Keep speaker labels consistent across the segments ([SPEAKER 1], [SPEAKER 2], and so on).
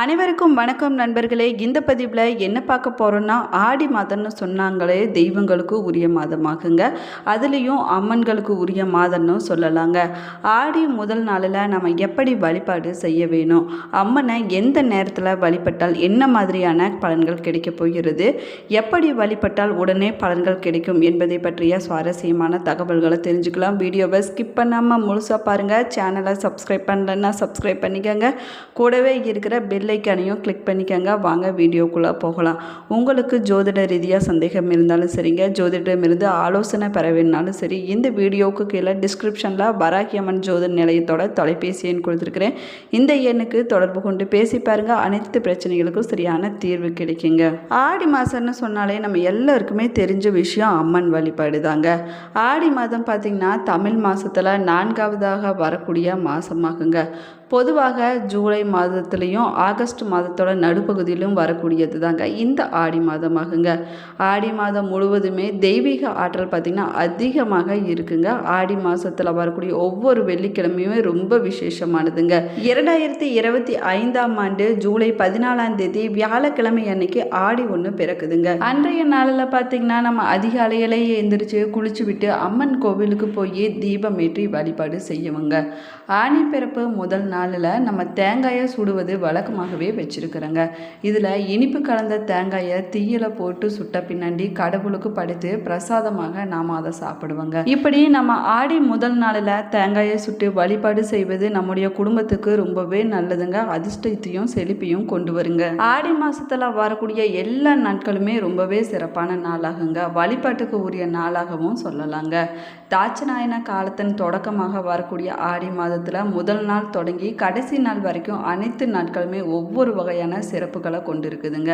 [SPEAKER 1] அனைவருக்கும் வணக்கம் நண்பர்களே. இந்த பதிவில் என்ன பார்க்க போகிறோன்னா ஆடி மாதம்னு சொன்னாங்களே தெய்வங்களுக்கு உரிய மாதமாகுங்க. அதுலேயும் அம்மன்களுக்கு உரிய மாதம்னு சொல்லலாங்க. ஆடி முதல் நாளில் நம்ம எப்படி வழிபாடு செய்ய வேணும்? அம்மனை எந்த நேரத்தில் வழிபட்டால் என்ன மாதிரியான பலன்கள் கிடைக்கப் போகிறது? எப்படி வழிபட்டால் உடனே பலன்கள் கிடைக்கும் என்பதை பற்றிய சுவாரஸ்யமான தகவல்களை தெரிஞ்சுக்கலாம். வீடியோவை ஸ்கிப் பண்ணாமல் முழுசாக பாருங்கள் சேனலை சப்ஸ்கிரைப் பண்ணலன்னா சப்ஸ்கிரைப் பண்ணிக்கோங்க. கூடவே இருக்கிற பெல் பெல்லைக்கானையும் கிளிக் பண்ணிக்கங்க. வாங்க வீடியோக்குள்ளே போகலாம். உங்களுக்கு ஜோதிட ரீதியாக சந்தேகம் இருந்தாலும் சரிங்க. ஜோதிடமிருந்து ஆலோசனை பெற வேணுனாலும் சரி இந்த வீடியோவுக்கு கீழே டிஸ்கிரிப்ஷனில் வராகியம்மன் ஜோதிட நிலையத்தோட தொலைபேசி எண் கொடுத்துருக்குறேன். இந்த எண்ணுக்கு தொடர்பு கொண்டு பேசி பாருங்க. அனைத்து பிரச்சனைகளுக்கும் சரியான தீர்வு கிடைக்குங்க. ஆடி மாதம்னு சொன்னாலே நம்ம எல்லாருக்குமே தெரிஞ்ச விஷயம் அம்மன் வழிபாடு தாங்க. ஆடி மாதம் பார்த்திங்கன்னா தமிழ் மாதத்தில் நான்காவதாக வரக்கூடிய மாதமாகுங்க பொதுவாக ஜூலை மாதத்துலேயும் ஆகஸ்ட் மாதத்தோட நடுப்பகுதியிலும் வரக்கூடியது தாங்க இந்த ஆடி மாதமாகுங்க. ஆடி மாதம் முழுவதுமே தெய்வீக ஆற்றல் பார்த்திங்கன்னா அதிகமாக இருக்குங்க. ஆடி மாதத்தில் வரக்கூடிய ஒவ்வொரு வெள்ளிக்கிழமையுமே ரொம்ப விசேஷமானதுங்க. இரண்டாயிரத்தி இருபத்தி ஐந்தாம் ஆண்டு ஜூலை பதினாலாம் தேதி வியாழக்கிழமை அன்னைக்கு ஆடி ஒன்று பிறக்குதுங்க. அன்றைய நாளில் பார்த்திங்கன்னா நம்ம அதிகாலையிலேயே எந்திரிச்சு குளிச்சு விட்டு அம்மன் கோவிலுக்கு போய் தீபம் ஏற்றி வழிபாடு செய்யவங்க ஆணி பிறப்பு முதல் நாளில் நம்ம தேங்காயை சுடுவது வழக்கம் வழக்கமாகவே வச்சுருக்குறோங்க. இதில் இனிப்பு கலந்த தேங்காயை தீயில போட்டு சுட்ட பின்னாடி கடவுளுக்கு படைத்து பிரசாதமாக நாம் அதை சாப்பிடுவோங்க. இப்படி நம்ம ஆடி முதல் நாளில் தேங்காயை சுட்டு வழிபாடு செய்வது நம்முடைய குடும்பத்துக்கு ரொம்பவே நல்லதுங்க. அதிர்ஷ்டத்தையும் செழிப்பையும் கொண்டு வருங்க. ஆடி மாசத்துல வரக்கூடிய எல்லா நாட்களுமே ரொம்பவே சிறப்பான நாளாகுங்க. வழிபாட்டுக்கு உரிய நாளாகவும் சொல்லலாங்க. தாட்சநாயன காலத்தின் தொடக்கமாக வரக்கூடிய ஆடி மாதத்துல முதல் நாள் தொடங்கி கடைசி நாள் வரைக்கும் அனைத்து நாட்களுமே ஒவ்வொரு வகையான சிறப்புகளை கொண்டிருக்குதுங்க.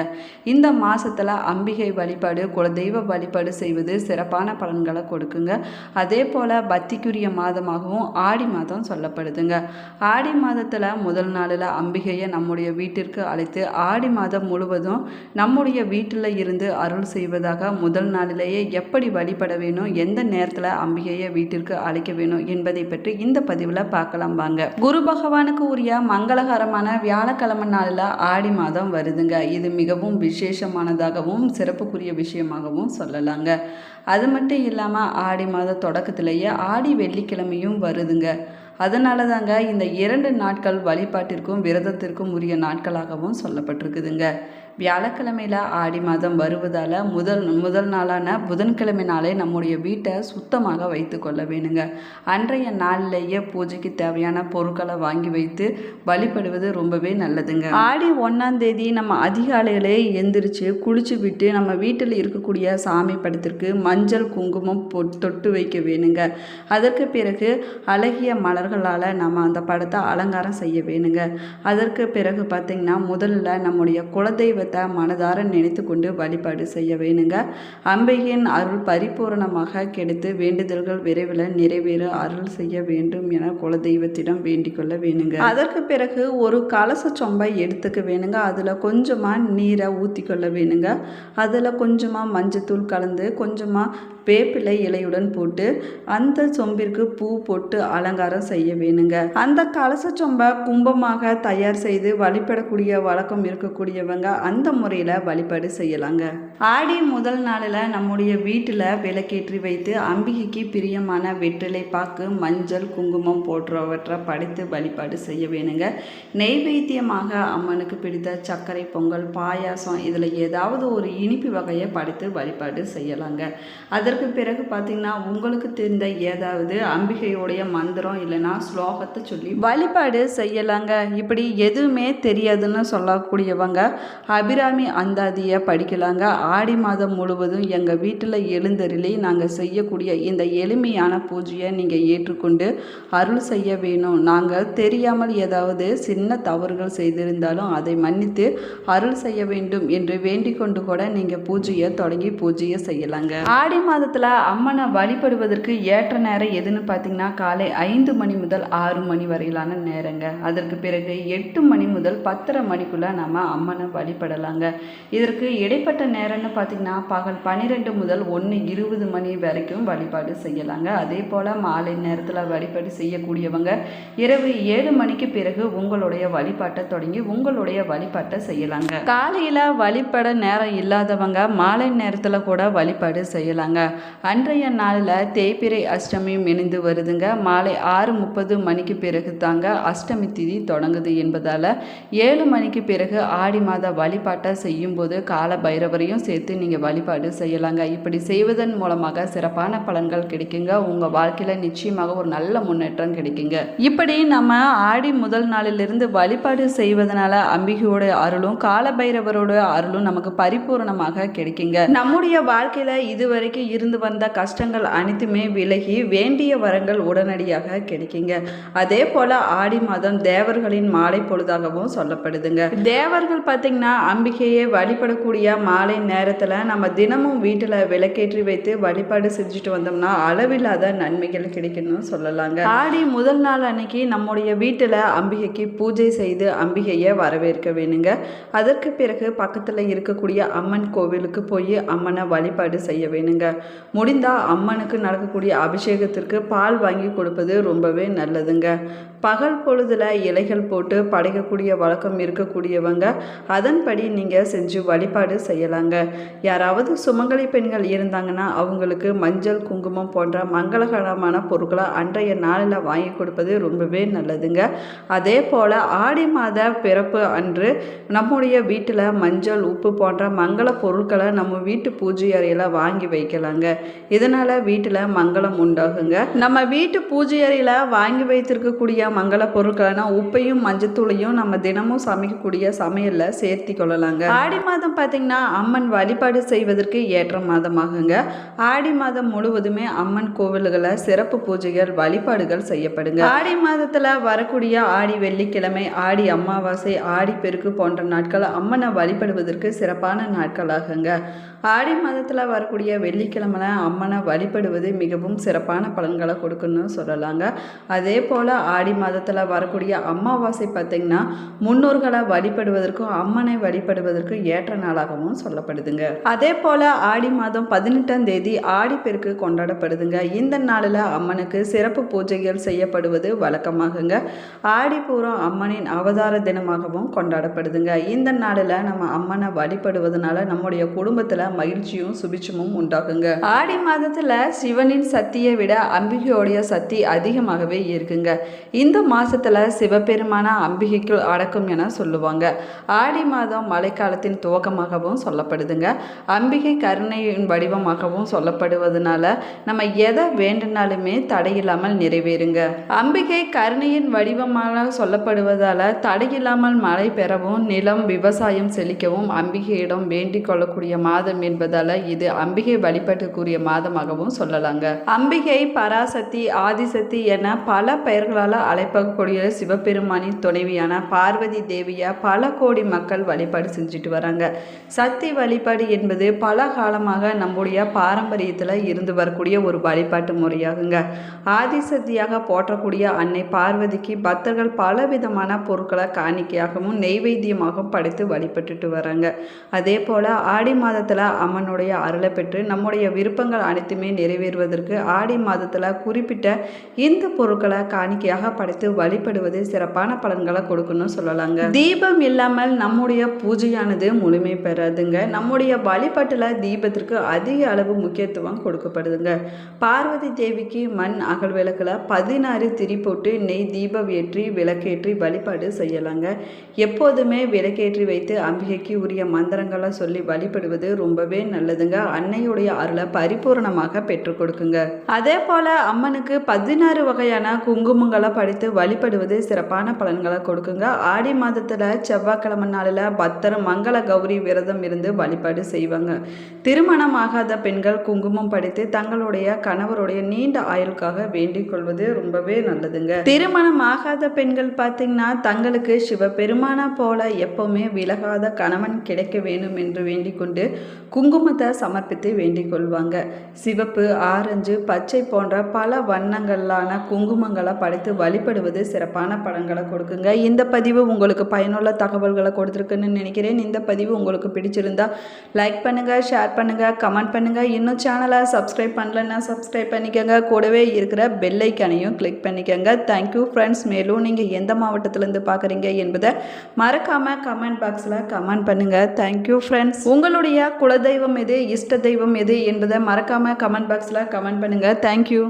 [SPEAKER 1] இந்த மாதத்தில் அம்பிகை வழிபாடு குலதெய்வ வழிபாடு செய்வது சிறப்பான பலன்களை கொடுக்குங்க. அதே போல் பக்திக்குரிய மாதமாகவும் ஆடி மாதம் சொல்லப்படுதுங்க. ஆடி மாதத்தில் முதல் நாளில் அம்பிகையை நம்முடைய வீட்டிற்கு அழைத்து ஆடி மாதம் முழுவதும் நம்முடைய வீட்டில் இருந்து அருள் செய்வதாக முதல் நாளிலேயே எப்படி வழிபட வேணும் எந்த நேரத்தில் அம்பிகையை வீட்டிற்கு அழைக்க வேணும் என்பதை பற்றி இந்த பதிவில் பார்க்கலாம் வாங்க. குரு பகவானுக்கு உரிய மங்களகரமான வியாழக்கிழமை நாளில் ஆடி மாதம் வருதுங்க. இது மிகவும் விசேஷமானதாகவும் சிறப்புக்குரிய விஷயமாகவும் சொல்லலாங்க. அது மட்டும் இல்லாமல் ஆடி மாத தொடக்கத்திலேயே ஆடி வெள்ளிக்கிழமையும் வருதுங்க. அதனால தாங்க இந்த இரண்டு நாட்கள் வழிபாட்டிற்கும் விரதத்திற்கும் உரிய நாட்களாகவும் சொல்லப்பட்டிருக்குதுங்க. வியாழக்கிழமையில் ஆடி மாதம் வருவதால் முதல் முதல் நாளான புதன்கிழமை நாளே நம்முடைய வீட்டை சுத்தமாக வைத்து கொள்ள வேணுங்க. அன்றைய நாளிலேயே பூஜைக்கு தேவையான பொருட்களை வாங்கி வைத்து வழிபடுவது ரொம்பவே நல்லதுங்க. ஆடி ஒன்றாம் தேதி நம்ம அதிகாலையிலே எந்திரிச்சு குளிச்சு விட்டு நம்ம வீட்டில் இருக்கக்கூடிய சாமி படத்திற்கு மஞ்சள் குங்குமம் பொ தொட்டு வைக்க வேணுங்க. அதற்கு பிறகு அழகிய மலர்களால் நம்ம அந்த படத்தை அலங்காரம் செய்ய வேணுங்க. அதற்கு பிறகு பார்த்திங்கன்னா முதல்ல நம்முடைய தெய்வத்தை மனதார நினைத்து கொண்டு வழிபாடு செய்ய வேணுங்க. அம்பையின் அருள் பரிபூரணமாக கிடைத்து வேண்டுதல்கள் விரைவில் நிறைவேற அருள் செய்ய வேண்டும் என குலதெய்வத்திடம் வேண்டிக் கொள்ள வேணுங்க. அதற்கு பிறகு ஒரு கலச சொம்பை எடுத்துக்க வேணுங்க. அதில் கொஞ்சமாக நீரை ஊற்றி கொள்ள வேணுங்க. அதில் கொஞ்சமாக மஞ்சத்தூள் கலந்து கொஞ்சமாக வேப்பிலை இலையுடன் போட்டு அந்த சொம்பிற்கு பூ போட்டு அலங்காரம் செய்ய வேணுங்க. அந்த கலச சொம்பை கும்பமாக தயார் செய்து வழிபடக்கூடிய வழக்கம் இருக்கக்கூடியவங்க அந்த முறையில் வழிபாடு செய்யலாங்க. ஆடி முதல் நாளில் நம்முடைய வீட்டில் விளக்கேற்றி வைத்து அம்பிகைக்கு பிரியமான வெற்றிலை பாக்கு மஞ்சள் குங்குமம் போன்றவற்றை படைத்து வழிபாடு செய்ய வேணுங்க. நெய்வேத்தியமாக அம்மனுக்கு பிடித்த சர்க்கரை பொங்கல் பாயாசம் இதில் ஏதாவது ஒரு இனிப்பு வகையை படைத்து வழிபாடு செய்யலாங்க. அதற்கு பிறகு பார்த்தீங்கன்னா உங்களுக்கு தெரிந்த ஏதாவது அம்பிகையோடைய மந்திரம் இல்லைன்னா ஸ்லோகத்தை சொல்லி வழிபாடு செய்யலாங்க. இப்படி எதுவுமே தெரியாதுன்னு சொல்லக்கூடியவங்க அபிராமி அந்தாதியை படிக்கலாங்க. ஆடி மாதம் முழுவதும் எங்கள் வீட்டில் எழுந்தருளி நாங்கள் செய்யக்கூடிய இந்த எளிமையான பூஜையை நீங்கள் ஏற்றுக்கொண்டு அருள் செய்ய வேணும். நாங்கள் தெரியாமல் ஏதாவது சின்ன தவறுகள் செய்திருந்தாலும் அதை மன்னித்து அருள் செய்ய வேண்டும் என்று வேண்டிக் கொண்டு கூட நீங்கள் பூஜையை தொடங்கி பூஜையை செய்யலாங்க. ஆடி மாதம் மாதத்தில் அம்மனை வழிபடுவதற்கு ஏற்ற நேரம் எதுன்னு பார்த்தீங்கன்னா காலை ஐந்து மணி முதல் ஆறு மணி வரையிலான நேரங்க. அதற்கு பிறகு எட்டு மணி முதல் பத்தரை மணிக்குள்ளே நம்ம அம்மனை வழிபடலாங்க. இதற்கு இடைப்பட்ட நேரம்னு பார்த்தீங்கன்னா பகல் பன்னிரெண்டு முதல் ஒன்று இருபது மணி வரைக்கும் வழிபாடு செய்யலாங்க. அதே போல் மாலை நேரத்தில் வழிபாடு செய்யக்கூடியவங்க இரவு ஏழு மணிக்கு பிறகு உங்களுடைய வழிபாட்டை தொடங்கி உங்களுடைய வழிபாட்டை செய்யலாங்க. காலையில் வழிபட நேரம் இல்லாதவங்க மாலை நேரத்தில் கூட வழிபாடு செய்யலாங்க. அன்றைய நாளில் தேய்பிரை அஷ்டமியும் இணைந்து வருதுங்க. மாலை ஆறு முப்பது மணிக்கு பிறகு தாங்க அஷ்டமி திதி தொடங்குது என்பதால் ஏழு மணிக்கு பிறகு ஆடி மாத வழிபாட்டை செய்யும்போது கால பைரவரையும் சேர்த்து நீங்கள் வழிபாடு செய்யலாங்க. இப்படி செய்வதன் மூலமாக சிறப்பான பலன்கள் கிடைக்குங்க. உங்கள் வாழ்க்கையில் நிச்சயமாக ஒரு நல்ல முன்னேற்றம் கிடைக்குங்க. இப்படி நம்ம ஆடி முதல் நாளிலிருந்து வழிபாடு செய்வதனால அம்பிகையோட அருளும் கால பைரவரோட அருளும் நமக்கு பரிபூரணமாக கிடைக்குங்க. நம்முடைய வாழ்க்கையில் இதுவரைக்கும் இரு இருந்து வந்த கஷ்டங்கள் அனைத்துமே விலகி வேண்டிய வரங்கள் உடனடியாக கிடைக்குங்க. அதே போல ஆடி மாதம் தேவர்களின் மாலை பொழுதாகவும் சொல்லப்படுதுங்க. தேவர்கள் பார்த்தீங்கன்னா அம்பிகையை வழிபடக்கூடிய மாலை நேரத்தில் நம்ம தினமும் வீட்டில் விளக்கேற்றி வைத்து வழிபாடு செஞ்சுட்டு வந்தோம்னா அளவில்லாத நன்மைகள் கிடைக்கும்னு சொல்லலாங்க. ஆடி முதல் நாள் அன்னைக்கு நம்முடைய வீட்டில் அம்பிகைக்கு பூஜை செய்து அம்பிகையை வரவேற்க வேணுங்க. அதற்கு பிறகு பக்கத்தில் இருக்கக்கூடிய அம்மன் கோவிலுக்கு போய் அம்மனை வழிபாடு செய்ய வேணுங்க. முடிந்தால் அம்மனுக்கு நடக்கக்கூடிய அபிஷேகத்திற்கு பால் வாங்கி கொடுப்பது ரொம்பவே நல்லதுங்க. பகல் பொழுதில் இலைகள் போட்டு படைக்கக்கூடிய வழக்கம் இருக்கக்கூடியவங்க அதன்படி நீங்கள் செஞ்சு வழிபாடு செய்யலாங்க. யாராவது சுமங்கலி பெண்கள் இருந்தாங்கன்னா அவங்களுக்கு மஞ்சள் குங்குமம் போன்ற மங்களகரமான பொருட்களை அன்றைய நாளில் வாங்கி கொடுப்பது ரொம்பவே நல்லதுங்க. அதே போல் ஆடி மாத பிறப்பு அன்று நம்முடைய வீட்டில் மஞ்சள் உப்பு போன்ற மங்கள பொருட்களை நம்ம வீட்டு பூஜை அறையில் வாங்கி வைக்கலாங்க இதனால் வீட்டில் மங்களம் உண்டாகுங்க. நம்ம வீட்டு பூஜை அறையில் வாங்கி வைத்திருக்கக்கூடிய மங்கள பொருட்களான உப்பையும் மஞ்சத்தூளையும் நம்ம தினமும் சமைக்கக்கூடிய சமையலில் சேர்த்தி கொள்ளலாங்க. ஆடி மாதம் பார்த்திங்கன்னா அம்மன் வழிபாடு செய்வதற்கு ஏற்ற மாதமாகுங்க. ஆடி மாதம் முழுவதுமே அம்மன் கோவில்களில் சிறப்பு பூஜைகள் வழிபாடுகள் செய்யப்படுங்க. ஆடி மாதத்தில் வரக்கூடிய ஆடி வெள்ளிக்கிழமை ஆடி அமாவாசை ஆடி பெருக்கு போன்ற நாட்கள் அம்மனை வழிபடுவதற்கு சிறப்பான நாட்களாகுங்க. ஆடி மாதத்தில் வரக்கூடிய வெள்ளிக்கிழமை அம்மனை வழிபடுவது மிகவும் சிறப்பான பலன்களை கொடுக்குன்னு சொல்லலாங்க. அதே போல் ஆடி மாதத்தில் வரக்கூடிய அமாவாசை பார்த்திங்கன்னா முன்னோர்களை வழிபடுவதற்கும் அம்மனை வழிபடுவதற்கும் ஏற்ற நாளாகவும் சொல்லப்படுதுங்க. அதே போல் ஆடி மாதம் பதினெட்டாம் தேதி ஆடிப்பெருக்கு கொண்டாடப்படுதுங்க. இந்த நாளில் அம்மனுக்கு சிறப்பு பூஜைகள் செய்யப்படுவது வழக்கமாகுங்க. ஆடிப்பூரம் அம்மனின் அவதார தினமாகவும் கொண்டாடப்படுதுங்க. இந்த நாளில் நம்ம அம்மனை வழிபடுவதனால நம்முடைய குடும்பத்தில் மகிழ்ச்சியும் சுபிட்சமும் உண்டாகுங்க. ஆடி மாதத்தில் சிவனின் சக்தியை விட அம்பிகையோடைய சக்தி அதிகமாகவே இருக்குங்க. இந்த மாதத்தில் சிவபெருமான அம்பிகைக்கு அடக்கும் என சொல்லுவாங்க. ஆடி மாதம் மழைக்காலத்தின் துவக்கமாகவும் சொல்லப்படுதுங்க. அம்பிகை கருணையின் வடிவமாகவும் சொல்லப்படுவதனால நம்ம எதை வேண்டுனாலுமே தடையில்லாமல் நிறைவேறுங்க. அம்பிகை கருணையின் வடிவமாக சொல்லப்படுவதால் தடையில்லாமல் மழை பெறவும் நிலம் விவசாயம் செழிக்கவும் அம்பிகையிடம் வேண்டிக் கொள்ளக்கூடிய மாதம் என்பதால் இது அம்பிகை வழிபாட்டுக்குரிய மாதமாகவும் சொல்லலாங்க. அம்பிகை பராசக்தி ஆதிசக்தி என பல பெயர்களால் அழைப்பக்கூடிய சிவபெருமானின் துணைவியான பார்வதி தேவியா பல கோடி மக்கள் வழிபாடு செஞ்சுட்டு வராங்க. சக்தி வழிபாடு என்பது பல காலமாக நம்முடைய பாரம்பரியத்தில் இருந்து வரக்கூடிய ஒரு வழிபாட்டு முறையாகுங்க. ஆதிசக்தியாக போற்றக்கூடிய அன்னை பார்வதிக்கு பக்தர்கள் பலவிதமான பொருட்களை காணிக்கையாகவும் நெய்வேத்தியமாகவும் படைத்து வழிபட்டுட்டு வராங்க. அதே போல் ஆடி மாதத்தில் அம்மனுடைய அருளை பெற்று நம்முடைய விருப்பங்கள் அனைத்துமே நிறைவேறுவதற்கு ஆடி மாதத்தில் குறிப்பிட்ட இந்த பொருட்களை காணிக்கையாக படைத்து வழிபடுவது சிறப்பான பலன்களை கொடுக்கணும்னு சொல்லலாங்க. தீபம் இல்லாமல் நம்முடைய பூஜையானது முழுமை பெறாதுங்க. நம்முடைய வழிபாட்டில் தீபத்திற்கு அதிக அளவு முக்கியத்துவம் கொடுக்கப்படுதுங்க. பார்வதி தேவிக்கு மண் அகல் விளக்கில் பதினாறு திரி போட்டு நெய் தீபம் ஏற்றி விளக்கேற்றி வழிபாடு செய்யலாங்க. எப்போதுமே விளக்கேற்றி வைத்து அம்பிகைக்கு உரிய மந்திரங்களை சொல்லி வழிபடுவது ரொம்பவே நல்லதுங்க. அன்னையுடைய அருளை பரிபூரணமாக பெற்றுக் கொடுக்குங்க. அதே போல அம்மனுக்கு பதினாறு வகையான குங்குமங்களை படித்து வழிபடுவது சிறப்பான பலன்களை கொடுக்குங்க. ஆடி மாதத்துல செவ்வாய்க்கிழமை நாளில் பத்தர் மங்கள கௌரி விரதம் இருந்து வழிபாடு செய்வாங்க. திருமணம் ஆகாத பெண்கள் குங்குமம் படித்து தங்களுடைய கணவருடைய நீண்ட ஆயுளுக்காக வேண்டிக் கொள்வது ரொம்பவே நல்லதுங்க. திருமணம் ஆகாத பெண்கள் பார்த்தீங்கன்னா தங்களுக்கு சிவபெருமானா போல எப்பவுமே விலகாத கணவன் கிடைக்க வேண்டும் என்று வேண்டிக் கொண்டு குங்குமத்தை சமர்ப்பித்து வேண்டிக் கொள்வார் கொள்வாங்க சிவப்பு ஆரஞ்சு பச்சை போன்ற பல வண்ணங்களான குங்குமங்களை படைத்து வழிபடுவது சிறப்பான பலன்களை கொடுக்குங்க. இந்த பதிவு உங்களுக்கு பயனுள்ள தகவல்களை கொடுத்துருக்குன்னு நினைக்கிறேன். இந்த பதிவு உங்களுக்கு பிடிச்சிருந்தா லைக் பண்ணுங்கள் ஷேர் பண்ணுங்கள் கமெண்ட் பண்ணுங்கள் இன்னும் சேனலை சப்ஸ்கிரைப் பண்ணலன்னா சப்ஸ்கிரைப் பண்ணிக்கோங்க. கூடவே இருக்கிற பெல்லைக்கனையும் கிளிக் பண்ணிக்கோங்க. தேங்க்யூ ஃப்ரெண்ட்ஸ் மேலும் நீங்கள் எந்த மாவட்டத்திலேருந்து பார்க்குறீங்க என்பதை மறக்காமல் கமெண்ட் பாக்ஸில் கமெண்ட் பண்ணுங்கள் தேங்க்யூ ஃப்ரெண்ட்ஸ் உங்களுடைய குலதெய்வம் எது இஷ்ட தெய்வம் எது என்று என்பதை மறக்காமல் கமெண்ட் பாக்ஸில் கமெண்ட் பண்ணுங்கள் தேங்க்யூ